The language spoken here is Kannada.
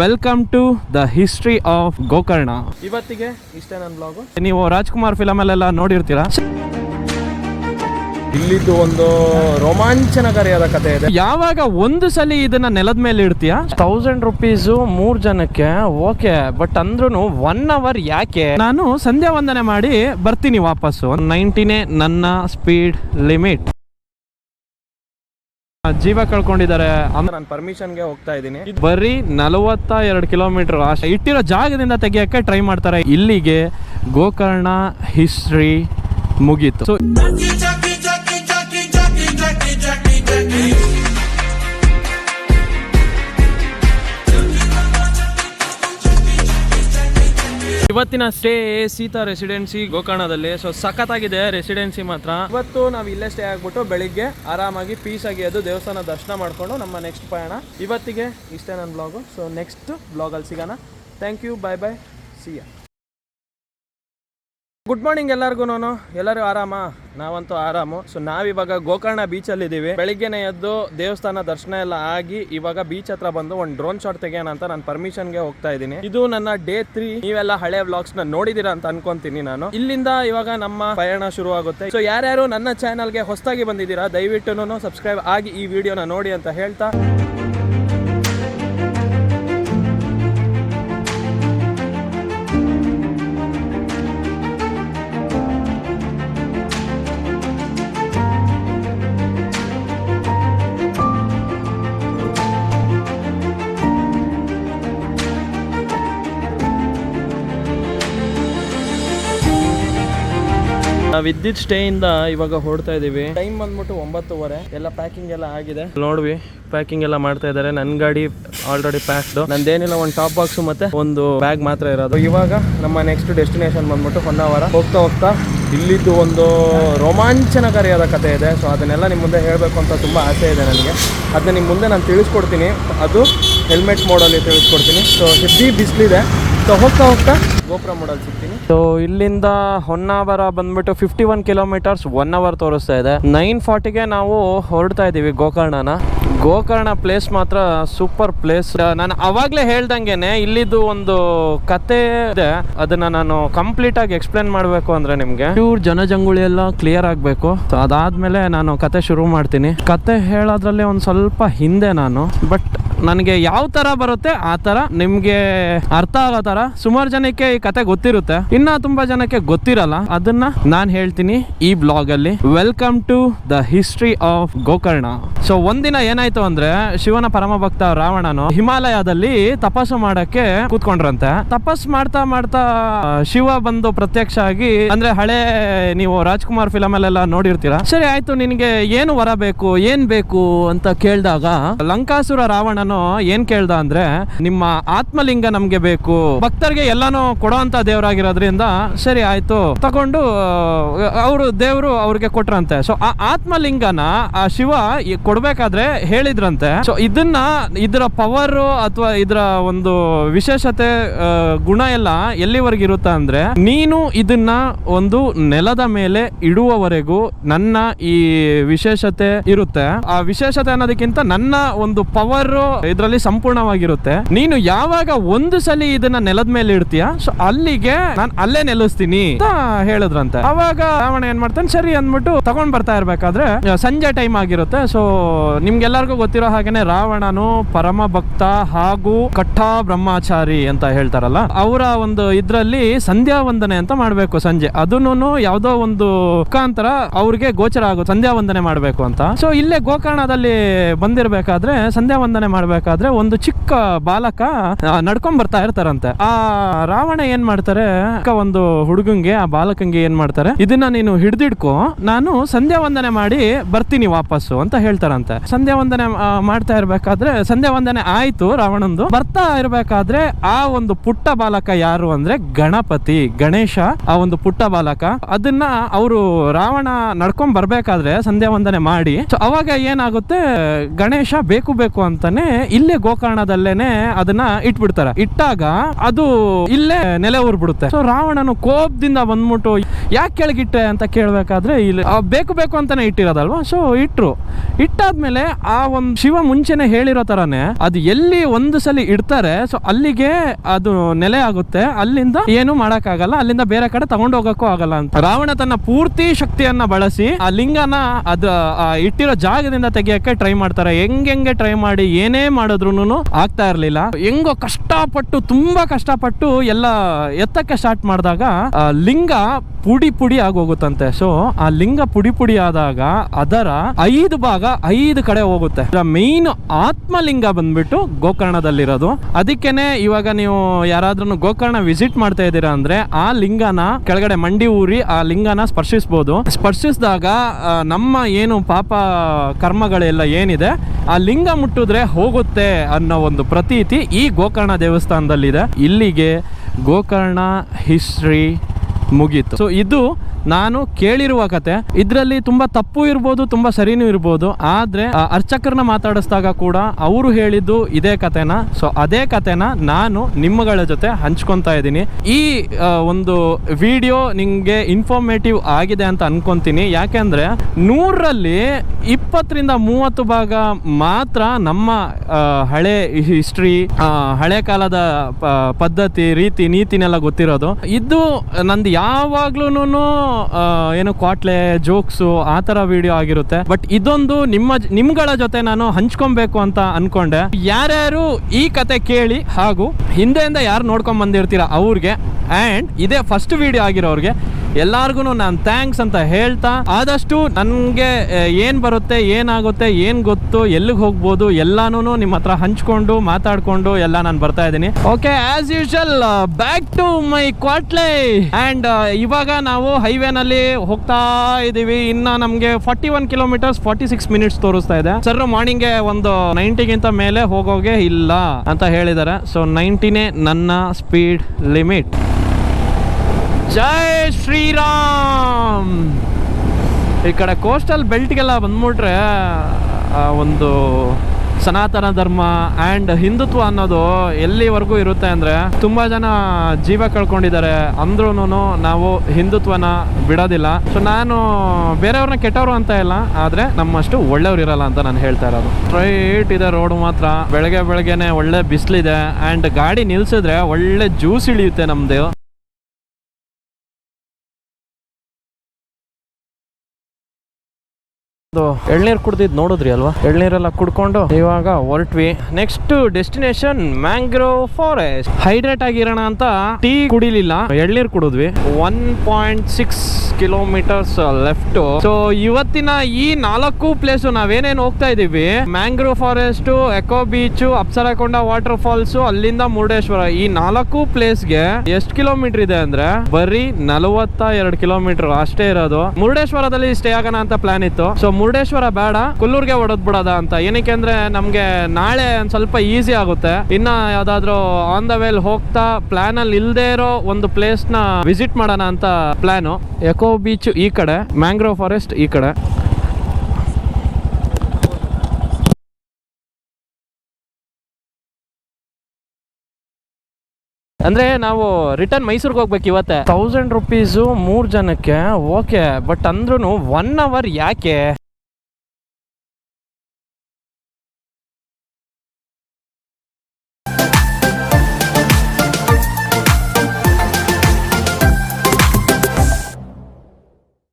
Welcome to the history of Gokarna ಇವತ್ತಿಗೆ ಇಷ್ಟೇ ನನ್ನ ಬ್ಲಾಗು ನೀವು ರಾಜ್ಕುಮಾರ್ ಫಿಲಮ್ ಅಲ್ಲೆಲ್ಲ ನೋಡಿರ್ತೀರಾ? ಇಲ್ಲಿದ್ದು ಒಂದು ರೋಮಾಂಚನಕಾರಿಯಾದ ಕಥೆ ಇದೆ. ಯಾವಾಗ ಒಂದು ಸಲ ಇದನ್ನ ನೆಲದ ಮೇಲೆ ಇಡ್ತೀಯ? ತೌಸಂಡ್ ರುಪೀಸು ಮೂರ್ ಜನಕ್ಕೆ ಓಕೆ ಬಟ್ ಅಂದ್ರೂ ಒನ್ ಅವರ್ ಯಾಕೆ? ನಾನು ಸಂಧ್ಯಾ ವಂದನೆ ಮಾಡಿ ಬರ್ತೀನಿ ವಾಪಸ್ಸು. ನೈಂಟಿನೇ ನನ್ನ ಸ್ಪೀಡ್ ಲಿಮಿಟ್ ಜೀವ ಕಳ್ಕೊಂಡಿದ್ದಾರೆ ಅಂದ್ರೆ ನಾನು ಪರ್ಮಿಷನ್ಗೆ ಹೋಗ್ತಾ ಇದ್ದೀನಿ. ಬರೀ ನಲವತ್ತ ಎರಡು ಕಿಲೋಮೀಟರ್ ಅಷ್ಟೇ ಇಟ್ಟಿರೋ ಜಾಗದಿಂದ ತೆಗಿಯಕ್ಕೆ ಟ್ರೈ ಮಾಡ್ತಾರೆ. ಇಲ್ಲಿಗೆ ಗೋಕರ್ಣ ಹಿಸ್ಟ್ರಿ ಮುಗೀತು. ಇವತ್ತಿನ ಸ್ಟೇ ಸೀತಾ ರೆಸಿಡೆನ್ಸಿ ಗೋಕರ್ಣದಲ್ಲಿ. ಸೊ ಸಖತ್ತಾಗಿದೆ ರೆಸಿಡೆನ್ಸಿ ಮಾತ್ರ. ಇವತ್ತು ನಾವು ಇಲ್ಲೇ ಸ್ಟೇ ಆಗ್ಬಿಟ್ಟು ಬೆಳಿಗ್ಗೆ ಆರಾಮಾಗಿ ಪೀಸ್ ಆಗಿ ಅದು ದೇವಸ್ಥಾನ ದರ್ಶನ ಮಾಡ್ಕೊಂಡು ನಮ್ಮ ನೆಕ್ಸ್ಟ್ ಪಯಣ. ಇವತ್ತಿಗೆ ಇಷ್ಟೇ ನನ್ನ ಬ್ಲಾಗು ಸೊ ನೆಕ್ಸ್ಟ್ ಬ್ಲಾಗಲ್ಲಿ ಸಿಗೋಣ. ಥ್ಯಾಂಕ್ ಯು ಬಾಯ್ ಬಾಯ್ ಸಿಯ ಗುಡ್ ಮಾರ್ನಿಂಗ್ ಎಲ್ಲರಿಗೂ ಎಲ್ಲರೂ ಆರಾಮ? ನಾವಂತೂ ಆರಾಮು. ಸೊ ನಾವಿವಾಗ ಗೋಕರ್ಣ ಬೀಚಲ್ಲಿ ಇದ್ದೀವಿ ಬೆಳಿಗ್ಗೆನೆ ಎದ್ದು ದೇವಸ್ಥಾನ ದರ್ಶನ ಎಲ್ಲ ಆಗಿ ಇವಾಗ ಬೀಚ್ ಹತ್ರ ಬಂದು ಒಂದು ಡ್ರೋನ್ ಶಾಟ್ ತೆಗೆಯೋಣ ಅಂತ ನಾನು ಪರ್ಮಿಷನ್ಗೆ ಹೋಗ್ತಾ ಇದ್ದೀನಿ. ಇದು ನನ್ನ ಡೇ ತ್ರೀ ನೀವೆಲ್ಲ ಹಳೆ ವ್ಲಾಗ್ಸ್ನ ನೋಡಿದೀರಾ ಅಂತ ಅನ್ಕೊಂತೀನಿ ನಾನು. ಇಲ್ಲಿಂದ ಇವಾಗ ನಮ್ಮ ಪಯಣ ಶುರು ಆಗುತ್ತೆ ಸೊ ಯಾರ್ಯಾರು ನನ್ನ ಚಾನಲ್ಗೆ ಹೊಸದಾಗಿ ಬಂದಿದ್ದೀರಾ, ದಯವಿಟ್ಟು ಸಬ್ಸ್ಕ್ರೈಬ್ ಆಗಿ ಈ ವಿಡಿಯೋನ ನೋಡಿ ಅಂತ ಹೇಳ್ತಾ. ನಾವು ವಿದ್ಯುತ್ ಸ್ಟೇ ಇಂದ ಇವಾಗ ಹೊಡ್ತಾ ಇದೀವಿ. ಟೈಮ್ ಬಂದ್ಬಿಟ್ಟು ಒಂಬತ್ತುವರೆ. ಎಲ್ಲ ಪ್ಯಾಕಿಂಗ್ ಎಲ್ಲ ಆಗಿದೆ. ನೋಡ್ವಿ ಪ್ಯಾಕಿಂಗ್ ಎಲ್ಲ ಮಾಡ್ತಾ ಇದ್ದಾರೆ ನನ್ನ ಗಾಡಿ ಆಲ್ರೆಡಿ ಪ್ಯಾಕ್ಡ್ ನಂದೇನಿಲ್ಲ ಒಂದು ಟಾಪ್ ಬಾಕ್ಸ್ ಮತ್ತೆ ಒಂದು ಬ್ಯಾಗ್ ಮಾತ್ರ ಇರೋದು. ಇವಾಗ ನಮ್ಮ ನೆಕ್ಸ್ಟ್ ಡೆಸ್ಟಿನೇಷನ್ ಬಂದ್ಬಿಟ್ಟು ಹೊನ್ನಾವರ. ಹೋಗ್ತಾ ಹೋಗ್ತಾ ಇಲ್ಲಿದ್ದು ಒಂದು ರೋಮಾಂಚನಕಾರಿಯಾದ ಕಥೆ ಇದೆ. ಸೊ ಅದನ್ನೆಲ್ಲ ನಿಮ್ಮ ಮುಂದೆ ಹೇಳಬೇಕು ಅಂತ ತುಂಬ ಆಸೆ ಇದೆ ನನಗೆ. ಅದನ್ನ ನಿಮ್ಮ ಮುಂದೆ ನಾನು ತಿಳಿಸ್ಕೊಡ್ತೀನಿ. ಅದು ಹೆಲ್ಮೆಟ್ ಮೋಡಲ್ಲಿ ತಿಳಿಸ್ಕೊಡ್ತೀನಿ. So heavy ಬಿಸಿಲಿದೆ. ಸೊ ಹೋಗ್ತಾ ಹೋಗ್ತಾ ಗೋಪುರ ಮಾಡಲ್ ಸಿಗ್ತೀನಿ. ಸೊ ಇಲ್ಲಿಂದ ಹೊನ್ನಾವರ ಬಂದ್ಬಿಟ್ಟು fifty one kilometres one hour ತೋರಿಸ್ತಾ ಇದೆ. ನೈನ್ ಫಾರ್ಟಿಗೆ ನಾವು ಹೊರಡ್ತಾ ಇದೀವಿ ಗೋಕರ್ಣನ. ಗೋಕರ್ಣ ಪ್ಲೇಸ್ ಮಾತ್ರ ಸೂಪರ್ ಪ್ಲೇಸ್ ನಾನು ಅವಾಗ್ಲೇ ಹೇಳ್ದಂಗೆನೆ ಇಲ್ಲಿದ್ದು ಒಂದು ಕತೆ ಇದೆ. ಅದನ್ನ ನಾನು ಕಂಪ್ಲೀಟ್ ಆಗಿ ಎಕ್ಸ್ಪ್ಲೇನ್ ಮಾಡಬೇಕು ಅಂದ್ರೆ ನಿಮ್ಗೆ. ಪ್ಯೂರ್ ಜನಜಂಗುಳಿ ಎಲ್ಲ ಕ್ಲಿಯರ್ ಆಗಬೇಕು. ಅದಾದ್ಮೇಲೆ ನಾನು ಕತೆ ಶುರು ಮಾಡ್ತೀನಿ. ಕತೆ ಹೇಳೋದ್ರಲ್ಲಿ ಒಂದು ಸ್ವಲ್ಪ ಹಿಂದೆ ನಾನು. ಬಟ್ ನನಗೆ ಯಾವ ತರ ಬರುತ್ತೆ ಆ ತರ ನಿಮ್ಗೆ ಅರ್ಥ ಆಗೋ ತರ ಸುಮಾರು ಜನಕ್ಕೆ ಈ ಕತೆ ಗೊತ್ತಿರುತ್ತೆ. ಇನ್ನ ತುಂಬಾ ಜನಕ್ಕೆ ಗೊತ್ತಿರಲ್ಲ. ಅದನ್ನ ನಾನ್ ಹೇಳ್ತೀನಿ ಈ ಬ್ಲಾಗ್ ಅಲ್ಲಿ welcome to the history of Gokarna. So ಒಂದಿನ ಏನಾಯ್ತು ಅಂದ್ರೆ ಶಿವನ ಪರಮ ಭಕ್ತ ರಾವಣನು ಹಿಮಾಲಯದಲ್ಲಿ ತಪಸ್ಸು ಮಾಡಕ್ಕೆ ಕೂತ್ಕೊಂಡ್ರಂತೆ. ತಪಸ್ ಮಾಡ್ತಾ ಮಾಡ್ತಾ ಶಿವ ಬಂದು ಪ್ರತ್ಯಕ್ಷ ಆಗಿ ಅಂದ್ರೆ ಹಳೆ ನೀವು ರಾಜ್ಕುಮಾರ್ ಫಿಲಮ್ ಅಲ್ಲೆಲ್ಲ ನೋಡಿರ್ತೀರಾ? ಸರಿ, ಆಯ್ತು, ನಿನಗೆ ಏನು ವರ ಬೇಕು, ಏನ್ ಬೇಕು ಅಂತ ಕೇಳಿದಾಗ ಲಂಕಾಸುರ ರಾವಣನು ಏನ್ ಕೇಳ್ದ ಅಂದ್ರೆ, ನಿಮ್ಮ ಆತ್ಮಲಿಂಗ ನಮ್ಗೆ ಬೇಕು. ಭಕ್ತರಿಗೆ ಎಲ್ಲಾನು ಕೊಡುವಂತ ದೇವರಾಗಿರೋದ್ರಿಂದ ಸರಿ ಆಯ್ತು. ತಗೊಂಡು ಅವರು ದೇವರು ಅವ್ರಿಗೆ ಕೊಟ್ರಂತೆ. ಸೊ ಆ ಆತ್ಮಲಿಂಗನ ಆ ಶಿವ ಕೊಡ್ಬೇಕಾದ್ರೆ ಹೇಳಿದ್ರಂತೆ. ಸೊ ಇದನ್ನ ಇದರ ಪವರ್ ಅಥವಾ ಇದರ ಒಂದು ವಿಶೇಷತೆ ಗುಣ ಎಲ್ಲ ಎಲ್ಲಿವರೆಗೆ ಇರುತ್ತ ಅಂದ್ರೆ, ನೀನು ಇದನ್ನ ಒಂದು ನೆಲದ ಮೇಲೆ ಇಡುವವರೆಗೂ ನನ್ನ ಈ ವಿಶೇಷತೆ ಇರುತ್ತೆ. ಆ ವಿಶೇಷತೆ ಅನ್ನೋದಕ್ಕಿಂತ ನನ್ನ ಒಂದು ಪವರ್ ಇದರಲ್ಲಿ ಸಂಪೂರ್ಣವಾಗಿರುತ್ತೆ. ನೀನು ಯಾವಾಗ ಒಂದು ಸಲ ಇದನ್ನ ನೆಲದ ಮೇಲೆ ಇಡ್ತೀಯ? ಸೊ ಅಲ್ಲಿಗೆ ನಾನು ಅಲ್ಲೇ ನೆಲೆಸ್ತೀನಿ ಅಂತ ಹೇಳಿದ್ರಂತೆ. ಅವಾಗ ರಾವಣ ಏನ್ ಮಾಡ್ತಾನೆ? ಸರಿ ಅಂದ್ಬಿಟ್ಟು ತಗೊಂಡ್ ಬರ್ತಾ ಇರ್ಬೇಕಾದ್ರೆ ಸಂಜೆ ಟೈಮ್ ಆಗಿರುತ್ತೆ. ಸೊ ನಿಮ್ಗೆಲ್ಲರಿಗೂ ಗೊತ್ತಿರೋ ಹಾಗೇನೆ ರಾವಣನು ಪರಮ ಭಕ್ತ ಹಾಗೂ ಕಟ್ಟ ಬ್ರಹ್ಮಾಚಾರಿ ಅಂತ ಹೇಳ್ತಾರಲ್ಲ, ಅವರ ಒಂದು ಇದ್ರಲ್ಲಿ ಸಂಧ್ಯಾ ವಂದನೆ ಅಂತ ಮಾಡ್ಬೇಕು ಸಂಜೆ. ಅದನ್ನು ಯಾವ್ದೋ ಒಂದು ಮುಖಾಂತರ ಅವ್ರಿಗೆ ಗೋಚರ ಆಗುತ್ತೆ. ಸಂಧ್ಯಾ ವಂದನೆ ಮಾಡ್ಬೇಕು ಅಂತ. ಸೊ ಇಲ್ಲೇ ಗೋಕರ್ಣದಲ್ಲಿ ಬಂದಿರ್ಬೇಕಾದ್ರೆ ಸಂಧ್ಯಾ ವಂದನೆ ಮಾಡ್ಬೇಕಾದ್ರೆ ಒಂದು ಚಿಕ್ಕ ಬಾಲಕ ನಡ್ಕೊಂಡ್ ಬರ್ತಾ ಇರ್ತಾರಂತೆ. ಆ ರಾವಣ ಏನ್ ಮಾಡ್ತಾರೆ ಒಂದು ಹುಡುಗಂಗೆ, ಆ ಬಾಲಕಂಗೆ ಏನ್ ಮಾಡ್ತಾರೆ, ಇದನ್ನ ನೀನು ಹಿಡ್ದಿಡ್ಕೊ, ನಾನು ಸಂಧ್ಯಾ ವಂದನೆ ಮಾಡಿ ಬರ್ತೀನಿ ವಾಪಸ್ಸು ಅಂತ ಹೇಳ್ತಾರಂತೆ. ಸಂಧ್ಯಾ ವಂದನೆ ಮಾಡ್ತಾ ಇರ್ಬೇಕಾದ್ರೆ, ಸಂಧ್ಯಾ ವಂದನೆ ಆಯ್ತು ರಾವಣಂದು. ಬರ್ತಾ ಇರ್ಬೇಕಾದ್ರೆ ಆ ಒಂದು ಪುಟ್ಟ ಬಾಲಕ ಯಾರು ಅಂದ್ರೆ ಗಣಪತಿ, ಗಣೇಶ, ಆ ಒಂದು ಪುಟ್ಟ ಬಾಲಕ. ಅದನ್ನ ಅವರು ರಾವಣ ನಡ್ಕೊಂಡ್ ಬರ್ಬೇಕಾದ್ರೆ ಸಂಧ್ಯಾ ವಂದನೆ ಮಾಡಿ. ಅವಾಗ ಏನಾಗುತ್ತೆ, ಗಣೇಶ ಬೇಕು ಬೇಕು ಅಂತಾನೆ ಇಲ್ಲೇ ಗೋಕರ್ಣದಲ್ಲೇನೆ ಅದನ್ನ ಇಟ್ಬಿಡ್ತಾರೆ. ಇಟ್ಟಾಗ ಅದು ಇಲ್ಲೇ ನೆಲೆ ಊರ್ಬಿಡುತ್ತೆ ಸೊ ರಾವಣನು ಕೋಪದಿಂದ ಬಂದ್ಬಿಟ್ಟು, ಯಾಕೆ ಕೆಳಗಿಟ್ಟೆ? ಅಂತ ಕೇಳ್ಬೇಕಾದ್ರೆ, ಇಲ್ಲಿ ಬೇಕು ಬೇಕು ಅಂತಾನೆ ಇಟ್ಟಿರೋದಲ್ವಾ? ಸೊ ಇಟ್ರು. ಇಟ್ಟಾದ್ಮೇಲೆ ಆ ಒಂದು ಶಿವ ಮುಂಚೆನೆ ಹೇಳಿರೋ ತರಾನೇ ಅದು ಎಲ್ಲಿ ಒಂದು ಸಲ ಇಡ್ತಾರೆ ಸೊ ಅಲ್ಲಿಗೆ ಅದು ನೆಲೆ ಆಗುತ್ತೆ. ಅಲ್ಲಿಂದ ಏನು ಮಾಡಕ್ಕಾಗಲ್ಲ, ಅಲ್ಲಿಂದ ಬೇರೆ ಕಡೆ ತಗೊಂಡು ಹೋಗಕ್ಕೂ ಆಗಲ್ಲ ಅಂತ. ರಾವಣ ತನ್ನ ಪೂರ್ತಿ ಶಕ್ತಿಯನ್ನ ಬಳಸಿ, ಆ ಲಿಂಗನ ಅದು ಇಟ್ಟಿರೋ ಜಾಗದಿಂದ ತೆಗಿಯಕ್ಕೆ ಟ್ರೈ ಮಾಡ್ತಾರೆ. ಹೆಂಗೆ ಟ್ರೈ ಮಾಡಿ, ಏನೇ ಮಾಡಿದ್ರು ಆಗ್ತಾ ಇರ್ಲಿಲ್ಲ. ಹೆಂಗೋ ಕಷ್ಟಪಟ್ಟು, ತುಂಬಾ ಕಷ್ಟಪಟ್ಟು ಎಲ್ಲ ಎತ್ತಕ್ಕೆ ಸ್ಟಾರ್ಟ್ ಮಾಡಿದಾಗ ಲಿಂಗ ಪುಡಿ ಪುಡಿ ಆಗೋಗುತ್ತಂತೆ ಸೊ ಆ ಲಿಂಗ ಪುಡಿ ಪುಡಿ ಆದಾಗ ಅದರ ಐದು ಭಾಗ ಐದು ಕಡೆ ಹೋಗುತ್ತೆ. ಮೈನ್ ಆತ್ಮಲಿಂಗ ಬಂದ್ಬಿಟ್ಟು ಗೋಕರ್ಣದಲ್ಲಿರೋದು. ಅದಕ್ಕೇನೆ ಇವಾಗ ನೀವು ಯಾರಾದ್ರೂ ಗೋಕರ್ಣ ವಿಸಿಟ್ ಮಾಡ್ತಾ ಇದ್ದೀರಾ ಅಂದ್ರೆ, ಆ ಲಿಂಗನ ಕೆಳಗಡೆ ಮಂಡಿ ಊರಿ ಆ ಲಿಂಗನ ಸ್ಪರ್ಶಿಸಬಹುದು ಸ್ಪರ್ಶಿಸಿದಾಗ ನಮ್ಮ ಏನು ಪಾಪ ಕರ್ಮಗಳೆಲ್ಲ ಏನಿದೆ, ಆ ಲಿಂಗ ಮುಟ್ಟಿದ್ರೆ ಹೋಗುತ್ತೆ ಅನ್ನೋ ಒಂದು ಪ್ರತೀತಿ ಈ ಗೋಕರ್ಣ ದೇವಸ್ಥಾನದಲ್ಲಿದೆ. ಇಲ್ಲಿಗೆ ಗೋಕರ್ಣ ಹಿಸ್ಟ್ರಿ ಮುಗೀತು. ಸೊ ಇದು ನಾನು ಕೇಳಿರುವ ಕತೆ, ಇದರಲ್ಲಿ ತುಂಬಾ ತಪ್ಪು ಇರ್ಬೋದು, ತುಂಬಾ ಸರಿನೂ ಇರ್ಬೋದು, ಆದ್ರೆ ಅರ್ಚಕರನ್ನ ಮಾತಾಡಿಸಿದಾಗ ಕೂಡ ಅವರು ಹೇಳಿದ್ದು ಇದೇ ಕತೆನ? ಸೊ ಅದೇ ಕತೆನ ನಾನು ನಿಮ್ಮಗಳ ಜೊತೆ ಹಂಚ್ಕೊತಾ ಇದ್ದೀನಿ. ಈ ಒಂದು ವಿಡಿಯೋ ನಿಮಗೆ ಇನ್ಫಾರ್ಮೇಟಿವ್ ಆಗಿದೆ ಅಂತ ಅನ್ಕೊಂತೀನಿ. ಯಾಕೆಂದ್ರೆ, ನೂರರಲ್ಲಿ ಇಪ್ಪತ್ತರಿಂದ ಮೂವತ್ತು ಭಾಗ ಮಾತ್ರ ನಮ್ಮ ಹಳೆ ಹಿಸ್ಟ್ರಿ ಹಳೆ ಕಾಲದ ಪದ್ಧತಿ, ರೀತಿ, ನೀತಿನೆಲ್ಲ ಗೊತ್ತಿರೋದು. ಇದು ನಂದು ಯಾವಾಗ್ಲೂ ಏನು ಕ್ವಾಟ್ಲೆ ಜೋಕ್ಸು ಆ ಥರ ವಿಡಿಯೋ ಆಗಿರುತ್ತೆ. ಬಟ್ ಇದೊಂದು ನಿಮ್ಮ ನಿಮ್ಗಳ ಜೊತೆ ನಾನು ಹಂಚ್ಕೊಬೇಕು ಅಂತ ಅನ್ಕೊಂಡೆ. ಯಾರ್ಯಾರು ಈ ಕತೆ ಕೇಳಿ ಹಾಗೂ ಹಿಂದೆಯಿಂದ ಯಾರು ನೋಡ್ಕೊಂಡ್ ಬಂದಿರ್ತೀರ ಅವ್ರಿಗೆ. ಆ್ಯಂಡ್ ಇದೇ ಫಸ್ಟ್ ವಿಡಿಯೋ ಆಗಿರೋರಿಗೆ. ಎಲ್ಲಾರ್ಗು ನಾನು ಥ್ಯಾಂಕ್ಸ್ ಅಂತ ಹೇಳ್ತಾ, ಆದಷ್ಟು ನನಗೆ ಏನು ಬರುತ್ತೆ, ಏನಾಗುತ್ತೆ, ಏನು ಗೊತ್ತು, ಎಲ್ಲಿಗೆ ಹೋಗ್ಬೋದು ಎಲ್ಲಾನು ನಿಮ್ಮ ಹತ್ರ ಹಂಚ್ಕೊಂಡು, ಮಾತಾಡ್ಕೊಂಡು ಎಲ್ಲ ನಾನು ಬರ್ತಾ ಇದ್ದೀನಿ. Okay as usual back to my ಕ್ವಾಟ್ಲೆ and ಇವಾಗ ನಾವು ಹೈವೇನಲ್ಲಿ ಹೋಗ್ತಾ ಇದ್ದೀವಿ. ಇನ್ನ ನಮಗೆ forty one kilometres forty six minutes ತೋರಿಸ್ತಾ ಇದೆ. ಸರ್ ಮಾರ್ನಿಂಗ್ ಒಂದು ನೈಂಟಿಗಿಂತ ಮೇಲೆ ಹೋಗೋಗೆ ಇಲ್ಲ ಅಂತ ಹೇಳಿದ್ದಾರೆ. ಸೊ ನೈಂಟಿನೇ ನನ್ನ ಸ್ಪೀಡ್ ಲಿಮಿಟ್ ಜೈ ಶ್ರೀರಾಮ್. ಈ ಕಡೆ ಕೋಸ್ಟಲ್ ಬೆಲ್ಟ್ಗೆಲ್ಲ ಬಂದ್ಬಿಟ್ರೆ ಒಂದು ಸನಾತನ ಧರ್ಮ ಆ್ಯಂಡ್ ಹಿಂದುತ್ವ ಅನ್ನೋದು ಎಲ್ಲಿವರೆಗೂ ಇರುತ್ತೆ ಅಂದರೆ ತುಂಬ ಜನ ಜೀವ ಕಳ್ಕೊಂಡಿದ್ದಾರೆ. ಅಂದ್ರೂ ನಾವು ಹಿಂದುತ್ವನ ಬಿಡೋದಿಲ್ಲ. ಸೊ ನಾನು ಬೇರೆಯವ್ರನ್ನ ಕೆಟ್ಟವರು ಅಂತ ಇಲ್ಲ, ಆದರೆ ನಮ್ಮಷ್ಟು ಒಳ್ಳೆಯವ್ರು ಇರಲ್ಲ ಅಂತ ನಾನು ಹೇಳ್ತಾ ಇರೋದು. ಸ್ಟ್ರೈಟ್ ಇದೆ ರೋಡ್ ಮಾತ್ರ. ಬೆಳಗ್ಗೆ ಬೆಳಗ್ಗೆನೆ ಒಳ್ಳೆ ಬಿಸಿಲಿದೆ. ಆ್ಯಂಡ್ ಗಾಡಿ ನಿಲ್ಸಿದ್ರೆ ಒಳ್ಳೆ ಜ್ಯೂಸ್ ಇಳಿಯುತ್ತೆ ನಮ್ಮದು ಎಳ್ನೀರು ಕುಡ್ದಿದ್ ನೋಡಿದ್ರಿ ಅಲ್ವಾ? ಎಳ್ನೀರೆಲ್ಲ ಕುಡ್ಕೊಂಡು ಇವಾಗ ಹೊರಟ್ವಿ. Next destination mangrove forest hydrate ಆಗಿರೋಣ ಅಂತ ಟೀ ಕುಡಿಲಿಲ್ಲ. ಎಳ್ನೀರ್ ಕುಡಿದ್ವಿ. One point six kilometres left so ಇವತ್ತಿನ ಈ ನಾಲ್ಕು ಪ್ಲೇಸ್ ನಾವೇನೇನ್ ಹೋಗ್ತಾ ಇದೀವಿ? Mangrove forest eco beach Apsarakonda waterfalls ಅಲ್ಲಿಂದ ಮುರುಡೇಶ್ವರ ಈ ನಾಲ್ಕು ಪ್ಲೇಸ್ಗೆ ಎಷ್ಟು ಕಿಲೋಮೀಟರ್ ಇದೆ ಅಂದ್ರೆ? ಬರೀ ನಲವತ್ತ ಎರಡು ಕಿಲೋಮೀಟರ್ ಅಷ್ಟೇ ಇರೋದು. ಮುರುಡೇಶ್ವರದಲ್ಲಿ ಸ್ಟೇ ಆಗೋಣ ಅಂತ ಪ್ಲಾನ್ ಇತ್ತು. ಸೊ ಮುರುಡೇಶ್ವರ ಬೇಡ, ಕುಲ್ಲೂರ್ಗೆ ಹೊಡೆದ್ ಬಿಡೋದ ಅಂತ. ಏನಕ್ಕೆ ಅಂದ್ರೆ ನಮ್ಗೆ ನಾಳೆ ಒಂದ್ ಸ್ವಲ್ಪ ಈಸಿ ಆಗುತ್ತೆ. ಇನ್ನ ಯಾವ್ದಾದ್ರು ಆನ್ ದ ವೇಲ್ ಹೋಗ್ತಾ ಪ್ಲಾನ್ ಅಲ್ಲಿ ಇಲ್ದೇ ಇರೋ ಒಂದು ಪ್ಲೇಸ್ನ ವಿಸಿಟ್ ಮಾಡೋಣ ಅಂತ ಪ್ಲಾನು ಎಕೋ ಬೀಚ್ ಈ ಕಡೆ ಮ್ಯಾಂಗ್ರೋವ್ ಫಾರೆಸ್ಟ್ ಈ ಕಡೆ. ಅಂದ್ರೆ ನಾವು ರಿಟರ್ನ್ ಮೈಸೂರಿಗೆ ಹೋಗ್ಬೇಕು ಇವತ್ತೆ. ತೌಸಂಡ್ ರುಪೀಸು ಮೂರು ಜನಕ್ಕೆ ಓಕೆ ಬಟ್ ಅಂದ್ರೂ ಒನ್ ಅವರ್ ಯಾಕೆ?